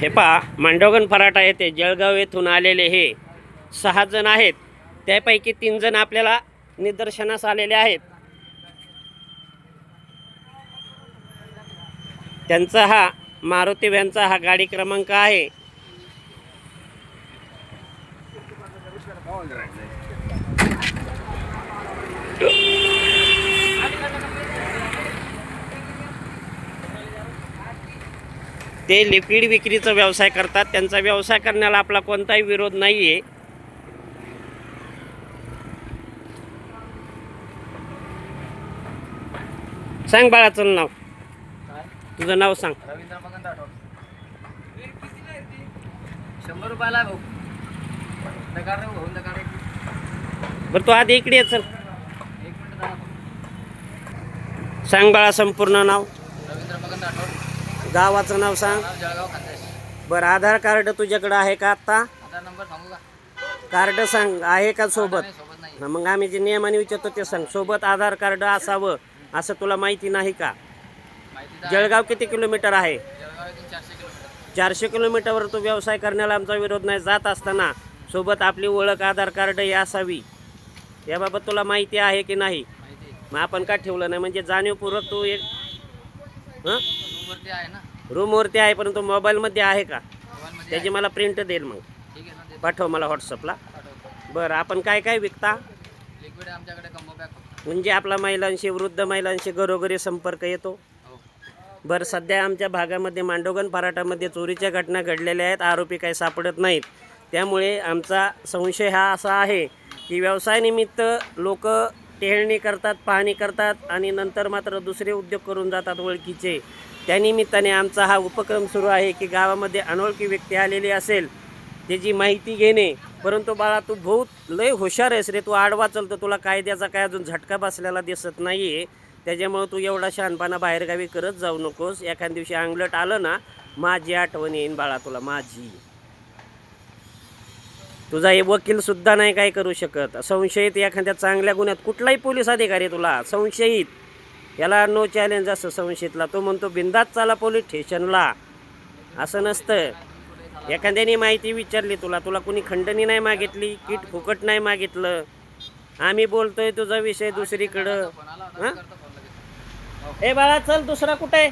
हे पहा मांडोगन फराटा येथे जळगाव येथून आलेले हे सहा जण आहेत. त्यापैकी तीन जण आपल्याला निदर्शनास आलेले आहेत. त्यांचा हा मारुती व्हॅनचा हा गाडी क्रमांक आहे. ते लिक्विड विक्रीचा व्यवसाय करतात. त्यांचा व्यवसाय करण्याला आपला कोणताही विरोध नाही आहे सांग बाळाचं नाव. तुझं नाव सांग. रवींद्र मगन राठोड. शंभर रुपयाला भाऊ. बरं तू आधी इकडे चल. सांग बाळा संपूर्ण नाव. गावाचं नाव सांग. नाव जळगाव खानदेश बरं आधार कार्ड तुझ्याकडं आहे का आत्ता? आधार नंबर सांगू का? कार्ड सांग आहे का सोबत? नाही सोबत नाही. हा, मग आम्ही जे नियमाने विचारतो ते सांग. सोबत आधार कार्ड असावं असं तुला माहिती नाही का? माहिती तर आहे. जळगाव किती किलोमीटर आहे? जळगाव इथून चारशे किलोमीटर. चारशे किलोमीटरवर तो व्यवसाय करण्याला आमचा विरोध नाही. जात असताना सोबत आपली ओळख आधार कार्ड ही असावी. याबाबत तुला माहिती आहे की नाही? माहिती. मग आपण का ठेवलं नाही? म्हणजे जाणीवपूर्वक तू एक हां? रूमवरती आहे ना. रूमवरती आहे परंतु मोबाईलमध्ये आहे का? त्याची मला प्रिंट देईल मग. पाठव मला व्हॉट्सअपला बरं आपण काय काय विकता? लिक्विड आमच्याकडे म्हणजे आपला महिलांशी वृद्ध महिलांशी घरोघरी संपर्क येतो? हो. बरं सध्या आमच्या भागामध्ये मांडोगण पराठामध्ये चोरीच्या घटना घडलेल्या आहेत. आरोपी काही सापडत नाहीत. त्यामुळे आमचा संशय हा असा आहे की व्यवसायानिमित्त लोक टेहळणी करतात पाहणी करतात आणि नंतर मात्र दुसरे उद्योग करून जातात ओळखीचे. त्यानिमित्ताने आमचा हा उपक्रम सुरू आहे की गावामध्ये अनोळखी व्यक्ती आलेली असेल त्याची माहिती घेणे. परंतु बाळा तू बहुत लय हुशार आहेस रे. तू आडवा चलतो तुला कायद्याचा काय अजून झटका बसलेला दिसत नाही आहे त्याच्यामुळं तू एवढा शहाणपणा बाहेरगावी करत जाऊ नकोस. एखाद्या दिवशी अंगलट आलं ना माझी आठवण येईन बाळा तुला माझी. तुझा हे वकीलसुद्धा नाही काय करू शकत. संशयित एखाद्या चांगल्या गुन्ह्यात कुठलाही पोलीस अधिकारी तुला. संशयित. याला नो चॅलेंज असं संशयितला. तो म्हणतो बिंदात चाला पोलीस स्टेशनला असं नसतं. एखाद्याने माहिती विचारली तुला तुला कुणी खंडणी नाही मागितली किट फुकट नाही मागितलं. आम्ही बोलतोय तुझा विषय दुसरीकडं. हां? ए बाळा चल दुसरा कुठे आहे?